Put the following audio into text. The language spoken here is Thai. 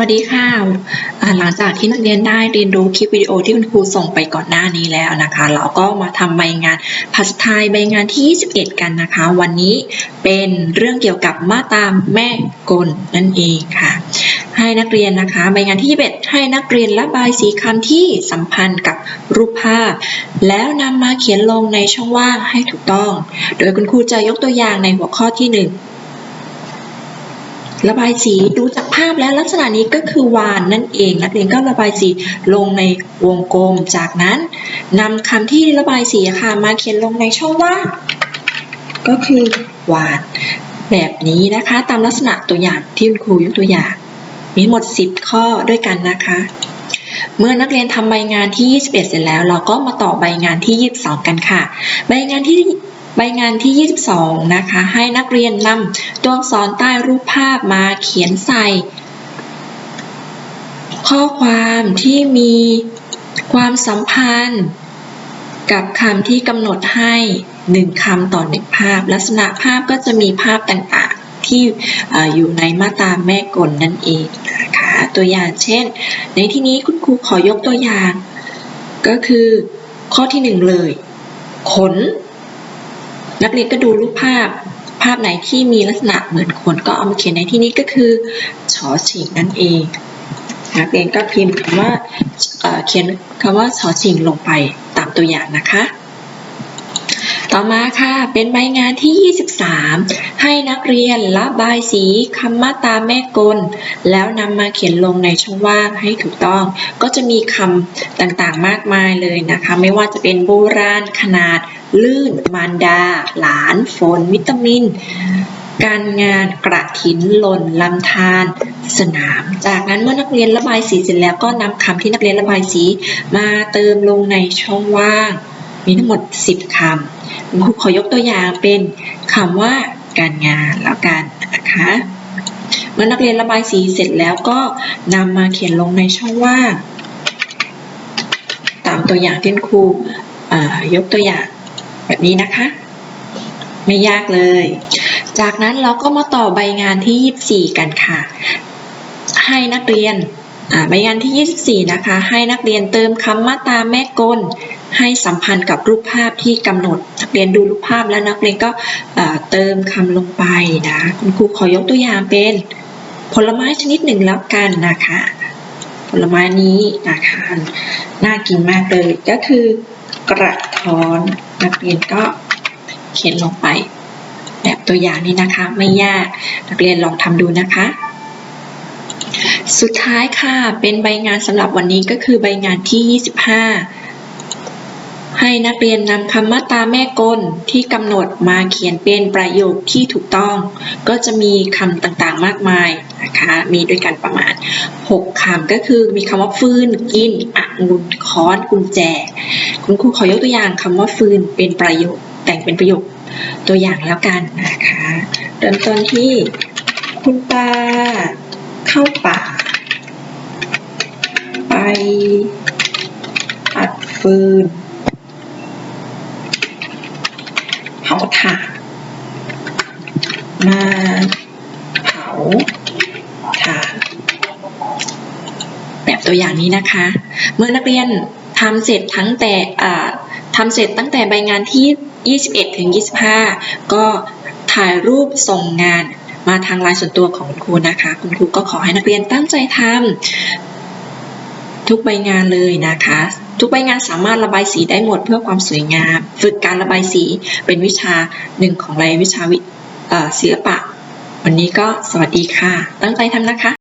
วัสดีค่ะหลังจากที่นักเรียนได้เรียนรู้คลิปวิดีโอที่คุณครูส่งไปก่อนหน้านี้แล้วนะคะ เราก็มาทำใบงานภาษาไทยใบงานที่ 21 กันนะคะ วันนี้เป็นเรื่องเกี่ยวกับมาตามแม่กลนั่นเองค่ะ ให้นักเรียนนะคะ ใบงานที่21ให้นักเรียนระบายสีคำที่สัมพันธ์กับรูปภาพ แล้วนำมาเขียนลงในช่องว่างให้ถูกต้อง โดยคุณครูจะยกตัวอย่างในหัวข้อที่ 1 ระบายสีดูจากภาพแล้วลักษณะนี้ก็คือวานนั่นเอง นักเรียนก็ระบายสีลงในวงกลม จากนั้นนำคำที่ระบายสีค่ะมาเขียนลงในช่องว่างก็คือวานแบบนี้นะคะตามลักษณะตัวอย่างที่คุณครูยกตัวอย่าง มีหมด 10 ข้อด้วยกันนะคะ เมื่อนักเรียนทำใบงานที่ 21 เสร็จแล้ว เราก็มาต่อใบงานที่ 22 กันค่ะ ใบงานที่ ใบงานที่ 22 นะคะ ให้นักเรียนนำตัวอักษรใต้รูปภาพมาเขียนใส่ ข้อความที่มีความสัมพันธ์ กับคำที่กำหนดให้หนึ่งคำต่อหนึ่งภาพ ลักษณะภาพก็จะมีภาพต่างๆ ที่อออยู่ในมาตราแม่กลนั่นเองนะคะตัวอย่างเช่น ในที่นี้คุณครูขอยกตัวอย่าง ก็คือข้อที่หนึ่งเลย ขน นักเรียนก็ดูรูปภาพ ภาพไหนที่มีลักษณะเหมือนขนก็เอามาเขียนในที่นี้ก็คือชอฉิงนั่นเอง นักเรียนก็พิมพ์คำว่าเเขียนคำว่าชอฉิงลงไปตามตัวอย่างนะคะ ต่อมาค่ะ เป็นใบงานที่ 23 ให้นักเรียนระบายสีคำมาตาแม่กล แล้วนำมาเขียนลงในช่องว่างให้ถูกต้อง ก็จะมีคำต่างๆมากมายเลยนะคะ ไม่ว่าจะเป็นโบราณขนาด ลื่น มารดา หลาน ฝน วิตามิน การงานกระถินหล่นลำธารสนาม จากนั้นเมื่อนักเรียนระบายสีเสร็จแล้วก็นำคำที่นักเรียนระบายสีมาเติมลงในช่องว่าง มีทั้งหมด 10 คำคุณครูขอยกตัวอย่างเป็นคำว่าการงานแล้วกันนะคะเมื่อนักเรียนระบายสีเสร็จแล้วก็นำมาเขียนลงในช่องว่างตามตัวอย่างที่ครูยกตัวอย่างแบบนี้นะคะ ไม่ยากเลย จากนั้นเราก็มาต่อใบงานที่ 24 กันค่ะ ให้นักเรียน ใบงานที่ 24 นะคะ ให้นักเรียนเติมคำมาตราแม่กล ให้สัมพันธ์กับรูปภาพที่กำหนด นักเรียนดูรูปภาพแล้วนักเรียนก็เอ่อเติมคำลงไปนะ คุณครูขอยกตัวอย่างเป็นผลไม้ชนิดหนึ่งแล้วกันนะคะ ผลไม้นี้นะคะน่ากินมากเลยก็คือกระท้อนนักเรียนก็เขียนลงไป แบบตัวอย่างนี้นะคะ ไม่ยากนักเรียนลองทำดูนะคะ สุดท้ายค่ะ เป็นใบงานสำหรับวันนี้ก็คือใบงานที่ 25 ให้นักเรียนนำคำมาตราแม่กลที่กำหนดมาเขียนเป็นประโยคที่ถูกต้อง ก็จะมีคำต่างๆมากมายนะคะ มีด้วยกันประมาณ 6คำก็คือมีคำว่าฟืนกินองุ่นค้อนกุญแจ คุณครูขอยกตัวอย่างคำว่าฟืนเป็นประโยคแต่งเป็นประโยคตัวอย่างแล้วกันนะคะ เริ่มต้นที่คุณตาเข้าป่า ไปตัดฟืนเผาถ่านมาเผาถ่านแบบตัวอย่างนี้นะคะ เมื่อนักเรียนทำเสร็จทั้งแต่ทำเสร็จตั้งแต่ใบงานที่ 21 ถึง 25 ก็ถ่ายรูปส่งงานมาทางไลน์ส่วนตัวของคุณครูนะคะ คุณครูก็ขอให้นักเรียนตั้งใจทำ ทุกใบงานเลยนะคะ ทุกใบงานสามารถระบายสีได้หมดเพื่อความสวยงาม ฝึกการระบายสีเป็นวิชาหนึ่งของรายวิชาวิศิลปะ วันนี้ก็สวัสดีค่ะ ตั้งใจทำนะคะ